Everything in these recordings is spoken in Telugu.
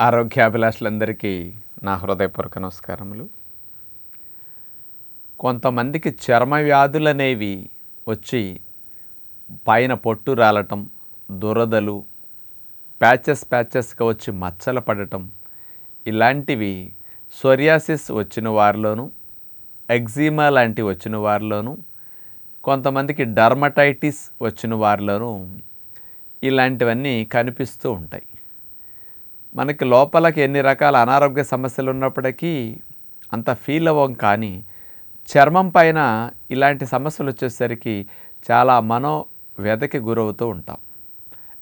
ఆరోగ్యాభిలాషులందరికీ నా హృదయపూర్వక నమస్కారములు. కొంతమందికి చర్మ వ్యాధులు అనేవి వచ్చి పైన పొట్టు రాలటం దురదలు ప్యాచెస్ ప్యాచెస్గా వచ్చి మచ్చలు పడటం ఇలాంటివి సోరియాసిస్ వచ్చిన వారిలోనూ ఎగ్జిమా లాంటివి వచ్చిన వారిలోనూ కొంతమందికి డర్మటైటిస్ వచ్చిన వారిలోనూ ఇలాంటివన్నీ కనిపిస్తూ ఉంటాయి. మనకి లోపలకి ఎన్ని రకాల అనారోగ్య సమస్యలు ఉన్నప్పటికీ అంత ఫీల్ అవ్వం కానీ చర్మం పైన ఇలాంటి సమస్యలు వచ్చేసరికి చాలా మనోవ్యధకి గురవుతూ ఉంటాం.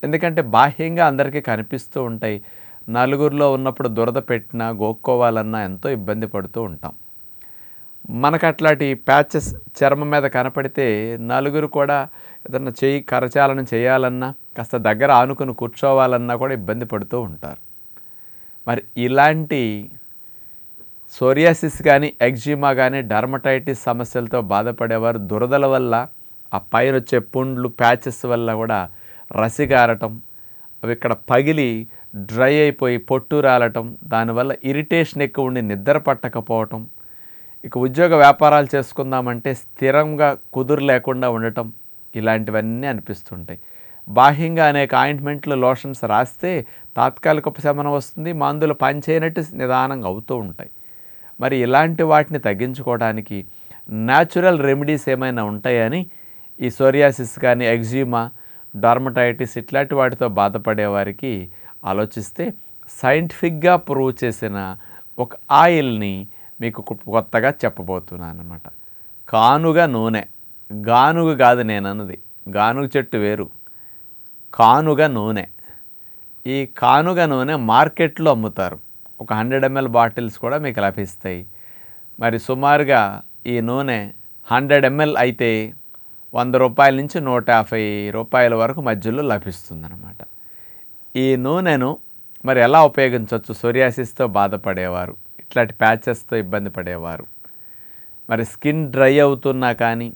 ఎందుకంటే బాహ్యంగా అందరికీ కనిపిస్తూ ఉంటాయి. నలుగురిలో ఉన్నప్పుడు దురద పెట్టినా గోక్కోవాలన్నా ఎంతో ఇబ్బంది పడుతూ ఉంటాం. మనకు అట్లాంటి ప్యాచెస్ చర్మం మీద కనపడితే నలుగురు కూడా ఏదన్నా చేయి కరచాలనం చేయాలన్నా కాస్త దగ్గర ఆనుకుని కూర్చోవాలన్నా కూడా ఇబ్బంది పడుతూ ఉంటారు. మరి ఇలాంటి సోరియాసిస్ కానీ ఎగ్జిమా కానీ డర్మటైటిస్ సమస్యలతో బాధపడేవారు దురదల వల్ల ఆ పైన వచ్చే పుండ్లు ప్యాచెస్ వల్ల కూడా రసిగారటం అవి ఇక్కడ పగిలి డ్రై అయిపోయి పొట్టు రాలటం దానివల్ల ఇరిటేషన్ ఎక్కువ ఉండి నిద్ర పట్టకపోవటం ఇక ఉద్యోగ వ్యాపారాలు చేసుకుందామంటే స్థిరంగా కుదురు లేకుండా ఉండటం ఇలాంటివన్నీ అనిపిస్తుంటాయి. బాహ్యంగా అనేక ఆయింట్మెంట్లు లోషన్స్ రాస్తే తాత్కాలిక ఉపశమనం వస్తుంది మందులు పనిచేయనట్టు నిదానంగా అవుతూ ఉంటాయి. మరి ఇలాంటి వాటిని తగ్గించుకోవడానికి న్యాచురల్ రెమెడీస్ ఏమైనా ఉంటాయని ఈ సోరియాసిస్ కానీ ఎగ్జీమా డార్మటైటిస్ ఇట్లాంటి వాటితో బాధపడే వారికి ఆలోచిస్తే సైంటిఫిక్గా ప్రూవ్ చేసిన ఒక ఆయిల్ని మీకు కొత్తగా చెప్పబోతున్నాను అనమాట కానుగ నూనె. గానుగ కాదు నేను అన్నది గానుగ చెట్టు వేరు. కానుగ నూనె. ఈ కానుగ నూనె మార్కెట్లో అమ్ముతారు. ఒక హండ్రెడ్ ఎంఎల్ బాటిల్స్ కూడా మీకు లభిస్తాయి. మరి సుమారుగా ఈ నూనె హండ్రెడ్ ఎంఎల్ అయితే వంద రూపాయల నుంచి నూట యాభై రూపాయల వరకు మధ్యలో లభిస్తుందన్నమాట. ఈ నూనెను మరి ఎలా ఉపయోగించవచ్చు? సోరియాసిస్తో బాధపడేవారు. ఇట్లాంటి ప్యాచెస్తో ఇబ్బంది పడేవారు. మరి స్కిన్ డ్రై అవుతున్నా కానీ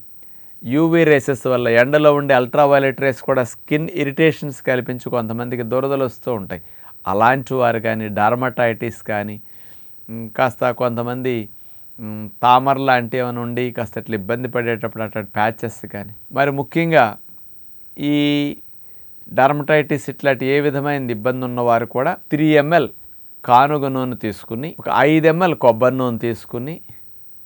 యూవీ రేసెస్ వల్ల ఎండలో ఉండే అల్ట్రావైలెట్ రేస్ కూడా స్కిన్ ఇరిటేషన్స్ కల్పించి కొంతమందికి దురదలు వస్తూ ఉంటాయి. అలాంటి వారు కానీ డర్మటైటిస్ కానీ కాస్త కొంతమంది తామర లాంటి ఏమైనా ఉండి కాస్త ఇట్లా ఇబ్బంది పడేటప్పుడు అట్లాంటి ప్యాచెస్ కానీ. మరి ముఖ్యంగా ఈ డర్మటైటిస్ ఇట్లాంటి ఏ విధమైన ఇబ్బంది ఉన్నవారు కూడా త్రీ ఎంఎల్ కానుగ నూనె తీసుకుని ఒక ఐదు ఎంఎల్ కొబ్బరి నూనె తీసుకుని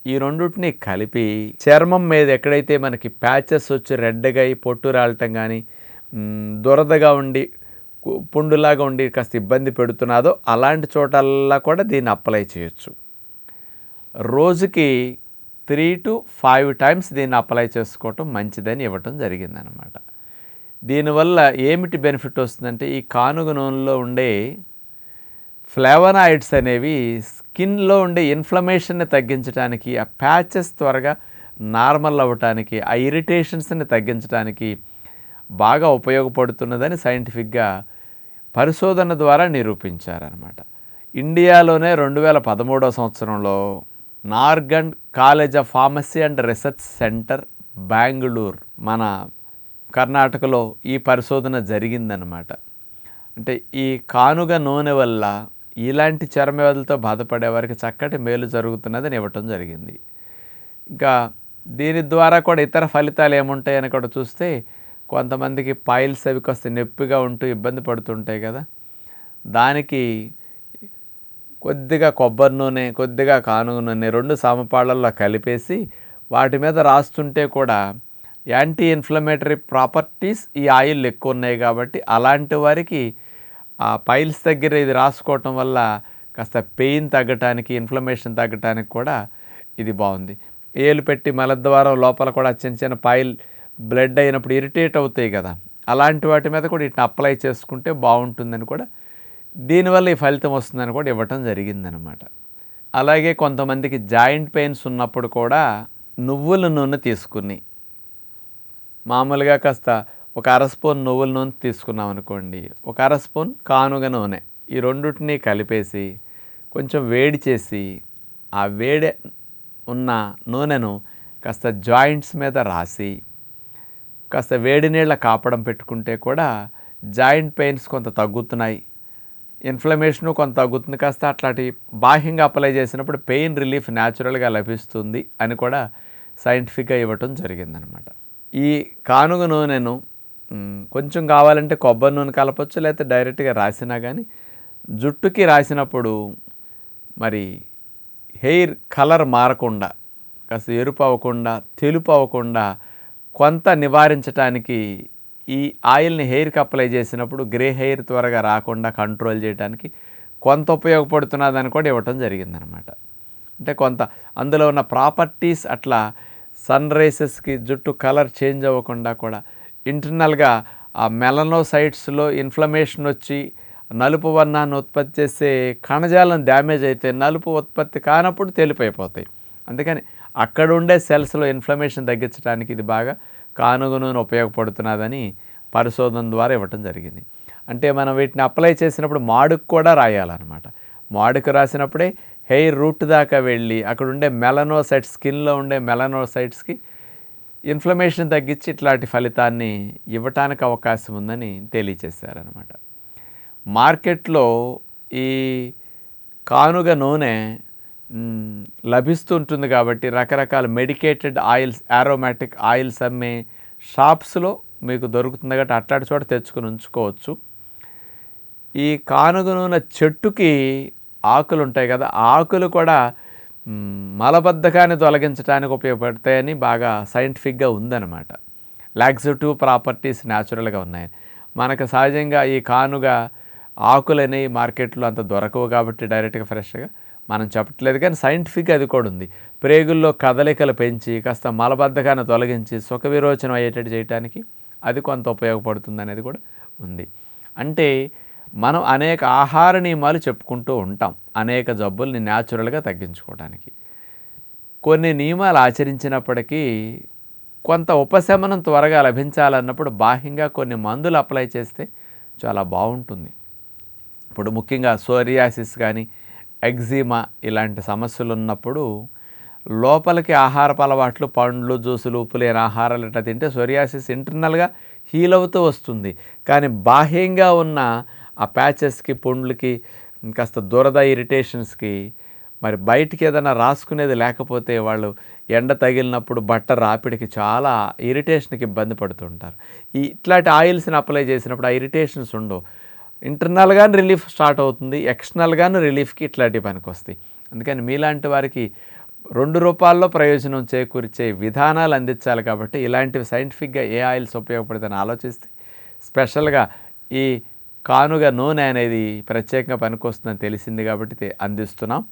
ఈ రెండుటిని కలిపి చర్మం మీద ఎక్కడైతే మనకి ప్యాచెస్ వచ్చి రెడ్గా అయి పొట్టు రాలటం కానీ దురదగా ఉండి కు- పుండులాగా ఉండి కాస్త ఇబ్బంది పెడుతున్నాదో అలాంటి చోటల్లా కూడా దీన్ని అప్లై చేయొచ్చు. రోజుకి త్రీ టు ఫైవ్ టైమ్స్ దీన్ని అప్లై చేసుకోవటం మంచిదని ఇవ్వటం జరిగిందనమాట దీనివల్ల ఏమిటి బెనిఫిట్ వస్తుందంటే ఈ కానుగ నూనెలో ఉండే ఫ్లేవనాయిడ్స్ అనేవి స్కిన్లో ఉండే ఇన్ఫ్లమేషన్ని తగ్గించడానికి ఆ ప్యాచెస్ త్వరగా నార్మల్ అవ్వటానికి ఆ ఇరిటేషన్స్ని తగ్గించడానికి బాగా ఉపయోగపడుతున్నదని సైంటిఫిక్గా పరిశోధన ద్వారా నిరూపించారనమాట ఇండియాలోనే రెండు వేల పదమూడవ సంవత్సరంలో Nargund college of pharmacy and research centre Bengaluru మన కర్ణాటకలో ఈ పరిశోధన జరిగిందనమాట అంటే ఈ కానుగ నూనె వల్ల ఇలాంటి చర్మ వ్యాధులతో బాధపడే వారికి చక్కటి మేలు జరుగుతున్నదని ఇవ్వటం జరిగింది. ఇంకా దీని ద్వారా కూడా ఇతర ఫలితాలు ఏముంటాయని కూడా చూస్తే కొంతమందికి పాయిల్స్ అవి కాస్త నొప్పిగా ఉంటూ ఇబ్బంది పడుతుంటాయి కదా. దానికి కొద్దిగా కొబ్బరి నూనె కొద్దిగా కానుగ నూనె రెండు సమపాళ్ళల్లో కలిపేసి వాటి మీద రాస్తుంటే కూడా యాంటీ ఇన్ఫ్లమేటరీ ప్రాపర్టీస్ ఈ ఆయిల్ ఎక్కువ ఉన్నాయి కాబట్టి అలాంటి వారికి ఆ పైల్స్ దగ్గర ఇది రాసుకోవటం వల్ల కాస్త పెయిన్ తగ్గటానికి ఇన్ఫ్లమేషన్ తగ్గటానికి కూడా ఇది బాగుంది. ఏలు పెట్టి మలద్వారం లోపల కూడా చిన్న చిన్న పైల్ బ్లడ్ అయినప్పుడు ఇరిటేట్ అవుతాయి కదా. అలాంటి వాటి మీద కూడా వీటిని అప్లై చేసుకుంటే బాగుంటుందని కూడా దీనివల్ల ఈ ఫలితం వస్తుందని కూడా ఇవ్వటం జరిగిందనమాట అలాగే కొంతమందికి జాయింట్ పెయిన్స్ ఉన్నప్పుడు కూడా నువ్వుల నూనె తీసుకుని మామూలుగా కాస్త ఒక అర స్పూన్ నువ్వుల నూనె తీసుకున్నాం అనుకోండి ఒక అర స్పూన్ కానుగ నూనె ఈ రెండుటిని కలిపేసి కొంచెం వేడి చేసి ఆ వేడి ఉన్న నూనెను కాస్త జాయింట్స్ మీద రాసి కాస్త వేడి నీళ్ళ కాపడం పెట్టుకుంటే కూడా జాయింట్ పెయిన్స్ కొంత తగ్గుతున్నాయి. ఇన్ఫ్లమేషన్ కొంత తగ్గుతుంది. కాస్త అట్లాంటి బాహ్యంగా అప్లై చేసినప్పుడు పెయిన్ రిలీఫ్ న్యాచురల్గా లభిస్తుంది అని కూడా సైంటిఫిక్గా ఇవ్వటం జరిగిందనమాట. ఈ కానుగ నూనెను కొంచెం కావాలంటే కొబ్బరి నూనె కలపచ్చు లేకపోతే డైరెక్ట్గా రాసినా కానీ జుట్టుకి రాసినప్పుడు మరి హెయిర్ కలర్ మారకుండా కాస్త ఎరుపు అవ్వకుండా తెలుపు అవ్వకుండా కొంత నివారించడానికి ఈ ఆయిల్ని హెయిర్కి అప్లై చేసినప్పుడు గ్రే హెయిర్ త్వరగా రాకుండా కంట్రోల్ చేయడానికి కొంత ఉపయోగపడుతున్నదని కూడా ఇవ్వటం జరిగిందనమాట అంటే కొంత అందులో ఉన్న ప్రాపర్టీస్ అట్లా సన్ రైసెస్కి జుట్టు కలర్ చేంజ్ అవ్వకుండా కూడా ఇంటర్నల్గా ఆ మెలనోసైట్స్లో ఇన్ఫ్లమేషన్ వచ్చి నలుపు వర్ణాన్ని ఉత్పత్తి చేసే కణజాలం డ్యామేజ్ అయితే నలుపు ఉత్పత్తి కానప్పుడు తెలుపు అందుకని అక్కడ ఉండే సెల్స్లో ఇన్ఫ్లమేషన్ తగ్గించడానికి ఇది బాగా కానుగును ఉపయోగపడుతున్నదని పరిశోధన ద్వారా ఇవ్వటం జరిగింది. అంటే మనం వీటిని అప్లై చేసినప్పుడు మాడుకు కూడా రాయాలన్నమాట. మాడుకు రాసినప్పుడే హెయిర్ రూట్ దాకా వెళ్ళి అక్కడ ఉండే మెలనోసైట్స్ స్కిన్లో ఉండే మెలనోసైట్స్కి ఇన్ఫ్లమేషన్ తగ్గించి ఇట్లాంటి ఫలితాన్ని ఇవ్వటానికి అవకాశం ఉందని తెలియచేశారనమాట మార్కెట్లో ఈ కానుగ నూనె లభిస్తుంటుంది కాబట్టి రకరకాల మెడికేటెడ్ ఆయిల్స్ ఆరోమాటిక్ ఆయిల్స్ అమ్మే షాప్స్లో మీకు దొరుకుతుంది కాబట్టి అట్లాంటి చోట తెచ్చుకుని ఉంచుకోవచ్చు. ఈ కానుగ నూనె చెట్టుకి ఆకులు ఉంటాయి కదా ఆకులు కూడా మలబద్ధకాన్ని తొలగించడానికి ఉపయోగపడతాయని బాగా సైంటిఫిక్గా ఉందన్నమాట. లాక్సిటివ్ ప్రాపర్టీస్ న్యాచురల్గా ఉన్నాయి. మనకు సహజంగా ఈ కానుగా ఆకులని మార్కెట్లో అంత దొరకవు కాబట్టి డైరెక్ట్గా ఫ్రెష్గా మనం చెప్పట్లేదు కానీ సైంటిఫిక్గా అది కూడా ఉంది. ప్రేగుల్లో కదలికలు పెంచి కాస్త మలబద్ధకాన్ని తొలగించి సుఖ విరోచనం అయ్యేటట్టు చేయడానికి అది కొంత ఉపయోగపడుతుంది అనేది కూడా ఉంది. అంటే మనం అనేక ఆహార నియమాలు చెప్పుకుంటూ ఉంటాం. అనేక జబ్బుల్ని న్యాచురల్గా తగ్గించుకోవడానికి కొన్ని నియమాలు ఆచరించినప్పటికీ కొంత ఉపశమనం త్వరగా లభించాలన్నప్పుడు బాహ్యంగా కొన్ని మందులు అప్లై చేస్తే చాలా బాగుంటుంది. ఇప్పుడు ముఖ్యంగా సోరియాసిస్ కానీ ఎగ్జిమా ఇలాంటి సమస్యలు ఉన్నప్పుడు లోపలికి ఆహారపు అలవాట్లు పండ్లు జ్యూసులు ఉప్పు లేని ఆహారాలు ఇట్లా తింటే సోరియాసిస్ ఇంటర్నల్గా హీల్ అవుతూ వస్తుంది. కానీ బాహ్యంగా ఉన్న ఆ ప్యాచెస్కి పుండ్లకి కాస్త దురద ఇరిటేషన్స్కి మరి బయటికి ఏదైనా రాసుకునేది లేకపోతే వాళ్ళు ఎండ తగిలినప్పుడు బట్ట రాపిడికి చాలా ఇరిటేషన్కి ఇబ్బంది పడుతుంటారు. ఈ ఇట్లాంటి ఆయిల్స్ని అప్లై చేసినప్పుడు ఆ ఇరిటేషన్స్ ఉండవు. ఇంటర్నల్గాను రిలీఫ్ స్టార్ట్ అవుతుంది ఎక్స్టర్నల్గాను రిలీఫ్కి ఇట్లాంటివి పనికి వస్తాయి. అందుకని మీలాంటి వారికి రెండు రూపాల్లో ప్రయోజనం చేకూర్చే విధానాలు అందించాలి కాబట్టి ఇలాంటివి సైంటిఫిక్గా ఏ ఆయిల్స్ ఉపయోగపడుతుందని ఆలోచిస్తే స్పెషల్గా ఈ కానుగ నూనె అనేది ప్రత్యేకంగా పనికొస్తుందని తెలిసింది కాబట్టి అందిస్తున్నాం.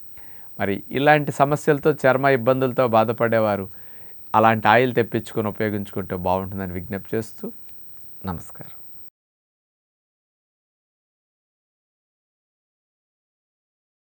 మరి ఇలాంటి సమస్యలతో చర్మ ఇబ్బందులతో బాధపడేవారు అలాంటి ఆయిల్ తెప్పించుకొని ఉపయోగించుకుంటే బాగుంటుందని విజ్ఞప్తి చేస్తూ నమస్కారం.